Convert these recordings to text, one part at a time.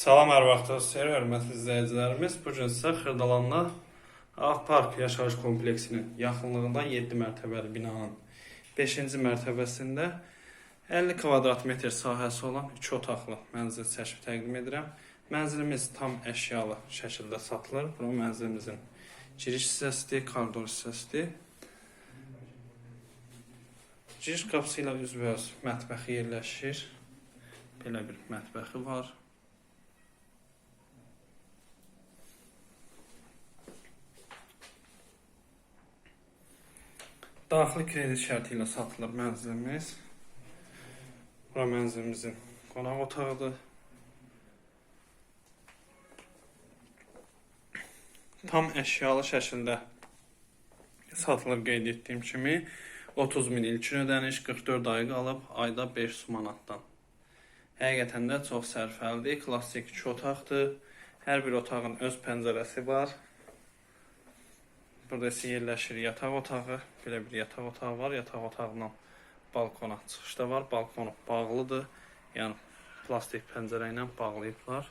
Salam hər vaxtınız xeyir, hörmətli izləyicilərimiz. Bu gün sizə Xırdalanla Ağ Park yaşayış kompleksinin yaxınlığında 7 mərtəbəli binanın 5-ci mərtəbəsində 50 kvadrat metr sahəsi olan 2 otaqlı mənzil çəkib təqdim edirəm. Mənzilimiz tam əşyalı şəkildə satılır. Bu mənzilimizin giriş hissəsidir, koridor hissəsidir. Giriş qapısı ilə üzbəüz mətbəxi yerləşir. Belə bir mətbəxi var. Daxili kredit şərti ilə satılır mənzilimiz. Bura mənzilimizin qonaq otağıdır. Tam əşyalı şəkildə satılır qeyd etdiyim kimi. 30 min ilkin ödəniş, 44 ay qalıb, ayda 500 manatdan. Həqiqətən də çox sərfəlidir, klassik 2 otaqdır. Hər bir otağın öz pəncərəsi var. Burada isə yerləşir yataq otağı. Belə bir yataq otağı var. Yataq otağından balkona çıxış da var. Balkonu bağlıdır. Yəni plastik pəncərə ilə bağlayıblar.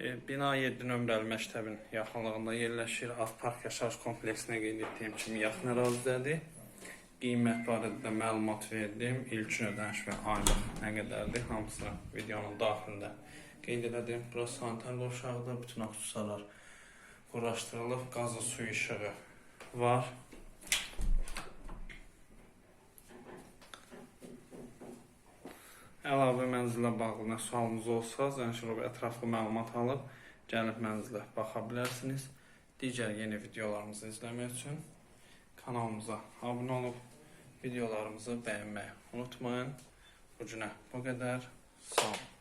Bina 7 nömrəli məktəbin yaxınlığında yerləşir. Ağ Park yaşayış kompleksinə qeyd etdiyim kimi yaxın ərazidədir. Qiymət barədə də məlumat verdim. İlkin ödəniş və aylıq nə qədərdir? Hamısını videonun daxilində qeyd elədim. Bura sanitar qovşağıdır. Bütün aksesuarlar quraşdırılıb. Qazı suyu işığı var. Əlavə mənzilə bağlı nə sualınız olsa, Zənşirov ətraflı məlumat alıb gəlib mənzilə baxa bilərsiniz. Digər yeni videolarımızı izləmək üçün kanalımıza abunə olub videolarımızı bəyənməyi unutmayın. Bu günə bu qədər. Sağ olun.